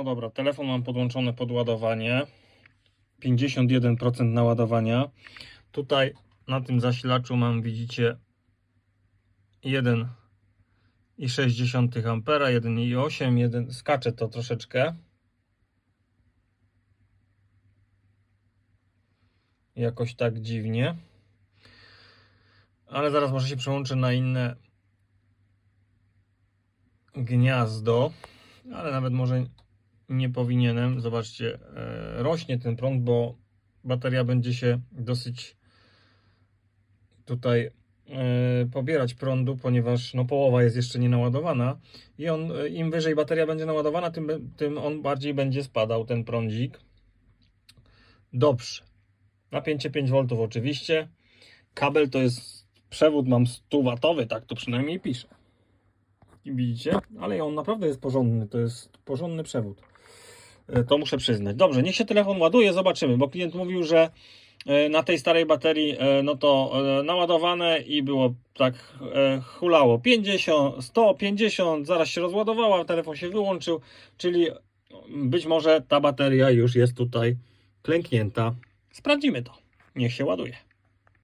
No dobra, telefon mam podłączony pod ładowanie. 51% naładowania. Tutaj na tym zasilaczu mam, widzicie, 1,6 ampera, 1,8, 1 skacze to troszeczkę. Jakoś tak dziwnie. Ale zaraz może się przełączę na inne gniazdo, ale nawet może nie powinienem. Zobaczcie, e, rośnie ten prąd, bo bateria będzie się dosyć tutaj e, pobierać prądu, ponieważ no, połowa jest jeszcze nie naładowana i on, e, im wyżej bateria będzie naładowana, tym, tym on bardziej będzie spadał, ten prądzik. Dobrze. Napięcie 5V oczywiście. Kabel to jest przewód, mam 100 watowy, tak to przynajmniej pisze. Widzicie? Ale on naprawdę jest porządny, to jest porządny przewód. E, To muszę przyznać. Dobrze, niech się telefon ładuje, zobaczymy, bo klient mówił, że e, na tej starej baterii e, no to naładowane i było tak hulało 50, 150, zaraz się rozładowała, telefon się wyłączył, czyli być może ta bateria już jest tutaj klęknięta. Sprawdzimy to. Niech się ładuje.